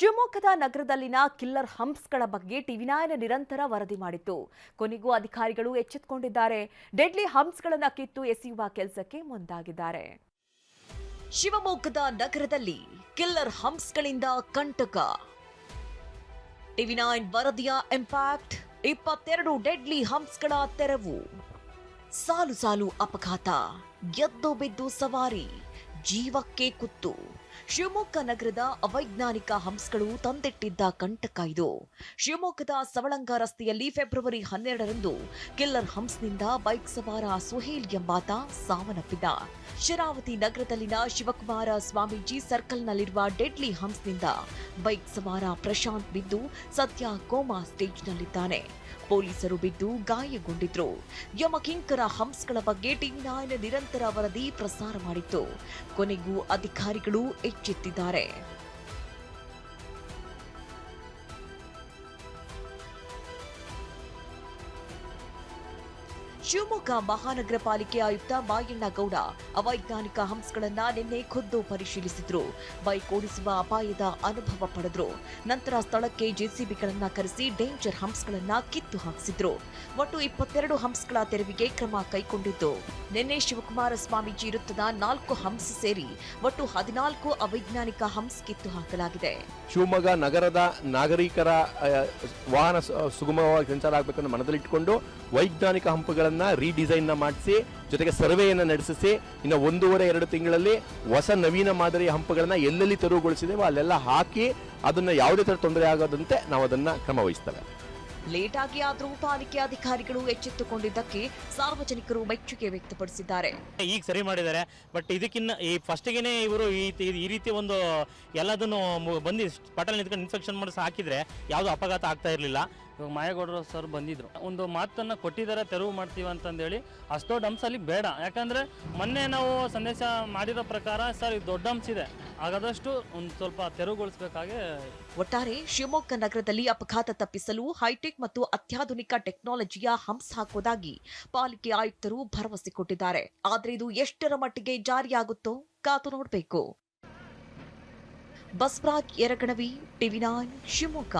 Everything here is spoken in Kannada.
ಶಿವಮೊಗ್ಗದ ನಗರದಲ್ಲಿನ ಕಿಲ್ಲರ್ ಹಂಪ್ಸ್ಗಳ ಬಗ್ಗೆ ಟಿವಿ ನೈನ್ ನಿರಂತರ ವರದಿ ಮಾಡಿತ್ತು. ಕೊನೆಗೂ ಅಧಿಕಾರಿಗಳು ಎಚ್ಚೆತ್ತುಕೊಂಡಿದ್ದಾರೆ ಡೆಡ್ಲಿ ಹಂಪ್ಸ್ಗಳನ್ನು ಕಿತ್ತು ಎಸೆಯುವ ಕೆಲಸಕ್ಕೆ ಮುಂದಾಗಿದ್ದಾರೆ. ಶಿವಮೊಗ್ಗದ ನಗರದಲ್ಲಿ ಕಿಲ್ಲರ್ ಹಂಪ್ಸ್ಗಳಿಂದ ಕಂಟಕ. ಟಿವಿ ನೈನ್ ವರದಿಯ ಇಂಪ್ಯಾಕ್ಟ್, ಇಪ್ಪತ್ತೆರಡು ಡೆಡ್ಲಿ ಹಂಪ್ಸ್ಗಳ ತೆರವು. ಸಾಲು ಸಾಲು ಅಪಘಾತ, ಎದ್ದು ಬಿದ್ದು ಸವಾರಿ, ಜೀವಕ್ಕೆ ಕುತ್ತು. ಶಿವಮೊಗ್ಗ ನಗರದ ಅವೈಜ್ಞಾನಿಕ ಹಂಪ್ಸ್ಗಳು ತಂದಿಟ್ಟಿದ್ದ ಕಂಟಕ ಇದು. ಶಿವಮೊಗ್ಗದ ಸವಳಂಗ ರಸ್ತೆಯಲ್ಲಿ ಫೆಬ್ರವರಿ ಹನ್ನೆರಡರಂದು ಕಿಲ್ಲರ್ ಹಂಪ್ಸ್ನಿಂದ ಬೈಕ್ ಸವಾರ ಸುಹೇಲ್ ಎಂಬಾತ ಸಾವನ್ನಪ್ಪಿದ್ದ. ಶರಾವತಿ ನಗರದಲ್ಲಿನ ಶಿವಕುಮಾರ ಸ್ವಾಮೀಜಿ ಸರ್ಕಲ್ನಲ್ಲಿರುವ ಡೆಡ್ಲಿ ಹಂಪ್ಸ್ನಿಂದ ಬೈಕ್ ಸವಾರ ಪ್ರಶಾಂತ್ ಬಿದ್ದು ಸದ್ಯ ಕೋಮಾ ಸ್ಟೇಜ್ನಲ್ಲಿದ್ದಾನೆ. ಪೊಲೀಸರು ಬಿದ್ದು ಗಾಯಗೊಂಡಿದ್ರು. ಯಮಕಿಂಕರ ಹಂಪ್ಸ್ಗಳ ಬಗ್ಗೆ ಟಿ ನೈನ್ ನಿರಂತರ ವರದಿ ಪ್ರಸಾರ ಮಾಡಿತ್ತು. ಕೊನೆಗೂ ಅಧಿಕಾರಿಗಳು ಎಚ್ಚೆತ್ತಿದ್ದಾರೆ. ಶಿವಮೊಗ್ಗ ಮಹಾನಗರ ಪಾಲಿಕೆ ಆಯುಕ್ತ ಮಾಯಣ್ಣ ಗೌಡ ಅವೈಜ್ಞಾನಿಕ ಹಂಪ್ಸ್ಗಳನ್ನ ನಿನ್ನೆ ಖುದ್ದು ಪರಿಶೀಲಿಸಿದ್ರು. ಬೈಕ್ ಓಡಿಸುವ ಅಪಾಯದ ಅನುಭವ ಪಡೆದ್ರು. ನಂತರ ಸ್ಥಳಕ್ಕೆ ಜೆಸಿಬಿಗಳನ್ನ ಕರೆಸಿ ಡೇಂಜರ್ ಹಂಪ್ಸ್ಗಳನ್ನ ಕಿತ್ತು ಹಾಕಿಸಿದ್ರು. ಒಟ್ಟು ಇಪ್ಪತ್ತೆರಡು ಹಂಸ್ಗಳ ತೆರವಿಗೆ ಕ್ರಮ ಕೈಗೊಂಡಿದ್ದು. ನಿನ್ನೆ ಶಿವಕುಮಾರ ಸ್ವಾಮೀಜಿ ವೃತ್ತದ ನಾಲ್ಕು ಹಂಪ್ಸ್ ಸೇರಿ ಒಟ್ಟು ಹದಿನಾಲ್ಕು ಅವೈಜ್ಞಾನಿಕ ಹಂಸ್ ಕಿತ್ತು ಹಾಕಲಾಗಿದೆ. ಶಿವಮೊಗ್ಗ ನಗರದ ನಾಗರಿಕರ ವಾಹನ ಸುಗಮವಾಗಿ ಸಂಚಾರ ಆಗಬೇಕನ್ನು ಮನದಲ್ಲಿಟ್ಟುಕೊಂಡು ವೈಜ್ಞಾನಿಕ ಹಂಪುಗಳನ್ನು ರೀಡಿಸೈನ್ನ ಮಾಡಿಸಿ ಜೊತೆಗೆ ಸರ್ವೆಯನ್ನು ನಡೆಸಿಸಿ ಇನ್ನು ಒಂದೂವರೆ ಎರಡು ತಿಂಗಳಲ್ಲಿ ಹೊಸ ನವೀನ ಮಾದರಿಯ ಹಂಪಗಳನ್ನು ಎಲ್ಲೆಲ್ಲಿ ತೆರವುಗೊಳಿಸಿದೆವೋ ಅಲ್ಲೆಲ್ಲ ಹಾಕಿ ಅದನ್ನು ಯಾವುದೇ ಥರ ತೊಂದರೆ ಆಗದಂತೆ ನಾವು ಅದನ್ನು ಕ್ರಮ ವಹಿಸ್ತೇವೆ. ಲೇಟ್ ಆಗಿ ಆದರೂ ಪಾಲಿಕೆ ಅಧಿಕಾರಿಗಳು ಎಚ್ಚೆತ್ತುಕೊಂಡಿದ್ದಕ್ಕೆ ಸಾರ್ವಜನಿಕರು ಮೆಚ್ಚುಗೆ ವ್ಯಕ್ತಪಡಿಸಿದ್ದಾರೆ. ಈಗ ಸರಿ ಮಾಡಿದ್ದಾರೆ ಬಟ್ ಇದಕ್ಕಿನ್ನ ಈ ಫಸ್ಟಿಗೆ ಇವರು ಈ ಈ ರೀತಿ ಒಂದು ಎಲ್ಲದನ್ನು ಬಂದು ಪಟಲ್ ನಿಂತ್ಕೊಂಡು ಇನ್ಫೆಕ್ಷನ್ ಮಾಡಿಸಿ ಹಾಕಿದ್ರೆ ಯಾವುದೋ ಅಪಘಾತ ಆಗ್ತಾ ಇರಲಿಲ್ಲ. ಇವಾಗ ಮಾಯಗೌಡರು ಸರ್ ಬಂದಿದ್ರು. ಒಂದು ಮಾತನ್ನ ಕೊಟ್ಟಿದ್ದಾರೆ, ತೆರವು ಮಾಡ್ತೀವಿ ಅಂತಂದೇಳಿ ಅಷ್ಟೋ ಡಂಪ್ಸ್ ಅಲ್ಲಿ ಬೇಡ. ಯಾಕಂದ್ರೆ ಮೊನ್ನೆ ನಾವು ಸಂದೇಶ ಮಾಡಿರೋ ಪ್ರಕಾರ ಸರ್ ಇದು ದೊಡ್ಡ ಡಂಪ್ಸ್ ಇದೆ. ಹಾಗಾದಷ್ಟು ಒಂದು ಸ್ವಲ್ಪ ತೆರವುಗೊಳಿಸಬೇಕಾಗಿ ಒಟ್ಟಾರೆ ಶಿವಮೊಗ್ಗ ನಗರದಲ್ಲಿ ಅಪಘಾತ ತಪ್ಪಿಸಲು ಹೈಟೆಕ್ ಮತ್ತು ಅತ್ಯಾಧುನಿಕ ಟೆಕ್ನಾಲಜಿಯ ಹಂಸ ಹಾಕೋದಾಗಿ ಪಾಲಿಕೆ ಆಯುಕ್ತರು ಭರವಸೆ ಕೊಟ್ಟಿದ್ದಾರೆ. ಆದ್ರೆ ಇದು ಎಷ್ಟರ ಮಟ್ಟಿಗೆ ಜಾರಿಯಾಗುತ್ತೋ ಕಾತು ನೋಡಬೇಕು. Basavaraj Eraganavi, TV nine, Shivamogga.